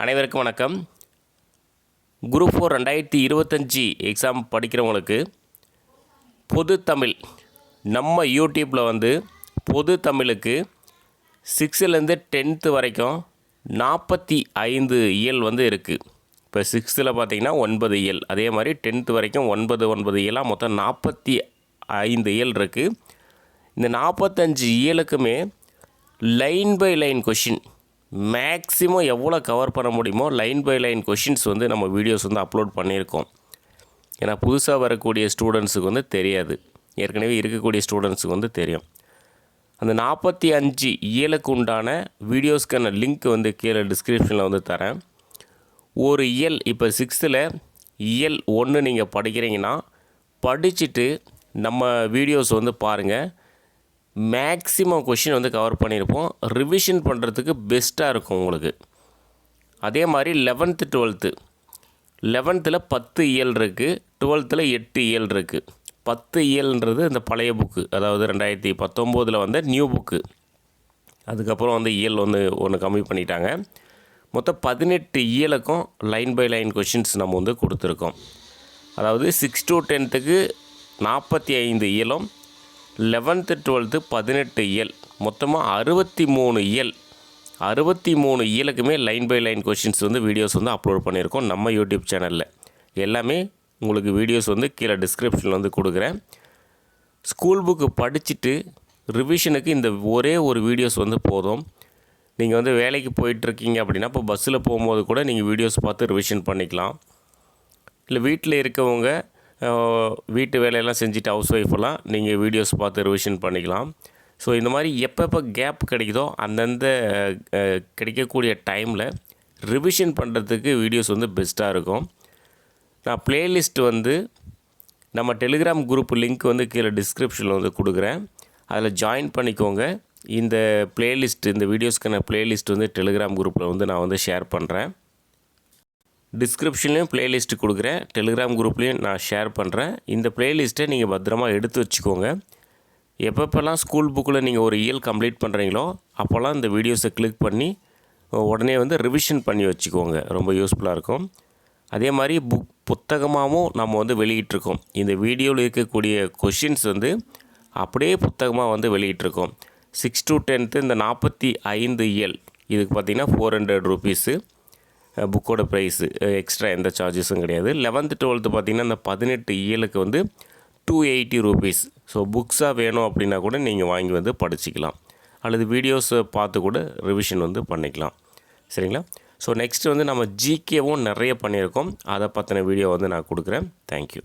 அனைவருக்கும் வணக்கம். Group four ரெண்டாயிரத்தி இருபத்தஞ்சி எக்ஸாம் படிக்கிறவங்களுக்கு பொது தமிழ் நம்ம யூடியூப்பில் வந்து பொது தமிழுக்கு சிக்ஸ்த்துலேருந்து டென்த்து வரைக்கும் நாற்பத்தி ஐந்து இயல் வந்து இருக்குது இப்போ சிக்ஸ்த்தில் பார்த்தீங்கன்னா ஒன்பது இயல் அதே மாதிரி டென்த்து வரைக்கும் ஒன்பது ஒன்பது இயலாக மொத்தம் நாற்பத்தி ஐந்து இயல் இருக்குது இந்த நாற்பத்தஞ்சு இயலுக்குமே line by line question maximum எவ்வளோ கவர் பண்ண முடியுமோ லைன் பை லைன் கொஷின்ஸ் வந்து நம்ம வீடியோஸ் வந்து அப்லோட் பண்ணியிருக்கோம். ஏன்னா புதுசாக வரக்கூடிய ஸ்டூடெண்ட்ஸுக்கு வந்து தெரியாது. ஏற்கனவே இருக்கக்கூடிய ஸ்டூடெண்ட்ஸுக்கு வந்து தெரியும். அந்த நாற்பத்தி அஞ்சு இயலுக்கு உண்டான வீடியோஸ்க்கான லிங்க் வந்து கீழே டிஸ்கிரிப்ஷனில் வந்து தரேன். ஒரு இயல் இப்போ சிக்ஸ்த்தில் இயல் ஒன்று நீங்கள் படிக்கிறீங்கன்னா படிச்சுட்டு நம்ம வீடியோஸ் வந்து பாருங்கள் மேக்ஸிமம் கொஷின் வந்து கவர் பண்ணியிருப்போம். ரிவிஷன் பண்ணுறதுக்கு பெஸ்ட்டாக இருக்கும் உங்களுக்கு. அதே மாதிரி லெவன்த்து டுவெல்த்து லெவன்த்தில் பத்து இயல் இருக்குது டுவெல்த்தில் எட்டு இயல் இருக்குது பத்து இயல்ன்றது இந்த பழைய புக்கு அதாவது ரெண்டாயிரத்தி பத்தொம்போதில் வந்த நியூ புக்கு அதுக்கப்புறம் வந்து இயல் வந்து ஒன்று கம்மி பண்ணிட்டாங்க. மொத்தம் பதினெட்டு இயலுக்கும் லைன் பை லைன் கொஷின்ஸ் நம்ம வந்து கொடுத்துருக்கோம். அதாவது சிக்ஸ் டு டென்த்துக்கு நாற்பத்தி ஐந்து இயலும். லெவன்த்து டுவெல்த்து பதினெட்டு இயல். மொத்தமாக அறுபத்தி மூணு இயல். அறுபத்தி மூணு இயலுக்குமே லைன் பை லைன் கொஷின்ஸ் வந்து வீடியோஸ் வந்து அப்லோட் பண்ணியிருக்கோம் நம்ம யூடியூப் சேனலில். எல்லாமே உங்களுக்கு வீடியோஸ் வந்து கீழே டிஸ்கிரிப்ஷனில் வந்து கொடுக்குறேன். ஸ்கூல் புக்கு படிச்சுட்டு ரிவிஷனுக்கு இந்த ஒரே ஒரு வீடியோஸ் வந்து போதும். நீங்கள் வந்து வேலைக்கு போயிட்டுருக்கீங்க அப்படின்னா இப்போ பஸ்ஸில் போகும்போது கூட நீங்கள் வீடியோஸ் பார்த்து ரிவிஷன் பண்ணிக்கலாம். இல்லை வீட்டில் இருக்கவங்க வீட்டு வேலையெல்லாம் செஞ்சுட்டு ஹவுஸ் ஒய்ஃபெல்லாம் நீங்கள் வீடியோஸ் பார்த்து ரிவிஷன் பண்ணிக்கலாம். ஸோ இந்த மாதிரி எப்பப்போ கேப் கிடைக்குதோ அந்தந்த கிடைக்கக்கூடிய டைமில் ரிவிஷன் பண்ணுறதுக்கு வீடியோஸ் வந்து பெஸ்ட்டாக இருக்கும். நான் ப்ளேலிஸ்ட் வந்து நம்ம டெலிகிராம் குரூப் லிங்க் வந்து கீழே டிஸ்கிரிப்ஷனில் வந்து கொடுக்குறேன். அதில் ஜாயின் பண்ணிக்கோங்க. இந்த ப்ளேலிஸ்ட் இந்த வீடியோஸ்க்கான ப்ளேலிஸ்ட் வந்து டெலிகிராம் குரூப்பில் வந்து நான் வந்து ஷேர் பண்ணுறேன் டிஸ்கிரிப்ஷன்லேயும் ப்ளேலிஸ்ட் கொடுக்குறேன். டெலிகிராம் குரூப்லேயும் நான் ஷேர் பண்ணுறேன் இந்த ப்ளேலிஸ்ட்டை நீங்கள் பத்திரமா எடுத்து வச்சுக்கோங்க. எப்பப்பெல்லாம் ஸ்கூல் புக்கில் நீங்கள் ஒரு இயல் கம்ப்ளீட் பண்ணுறீங்களோ அப்போல்லாம் இந்த வீடியோஸை கிளிக் பண்ணி உடனே வந்து ரிவிஷன் பண்ணி வச்சுக்கோங்க. ரொம்ப யூஸ்ஃபுல்லாக இருக்கும். அதே மாதிரி புக் புத்தகமாகவும் நம்ம வந்து வெளியிட்டிருக்கோம். இந்த வீடியோவில் இருக்கக்கூடிய கொஷின்ஸ் வந்து அப்படியே புத்தகமாக வந்து வெளியிட்டிருக்கோம். சிக்ஸ் டு டென்த்து இந்த நாற்பத்தி ஐந்து இயல் இதுக்கு பார்த்தீங்கன்னா ஃபோர் ஹண்ட்ரட் ருபீஸு புக்கோட ப்ரைஸு எக்ஸ்ட்ரா எந்த சார்ஜஸும் கிடையாது. லெவன்த்து டுவெல்த்து பார்த்தீங்கன்னா இந்த பதினெட்டு இயலுக்கு வந்து டூ எயிட்டி ருபீஸ் ஸோ புக்ஸாக வேணும் அப்படின்னா கூட நீங்கள் வாங்கி வந்து படிச்சிக்கலாம். அல்லது வீடியோஸை பார்த்து கூட ரிவிஷன் வந்து பண்ணிக்கலாம். சரிங்களா? ஸோ நெக்ஸ்ட் வந்து நம்ம ஜிகேவும் நிறைய பண்ணியிருக்கோம். அதை பற்றின வீடியோ வந்து நான் கொடுக்குறேன். தேங்க்யூ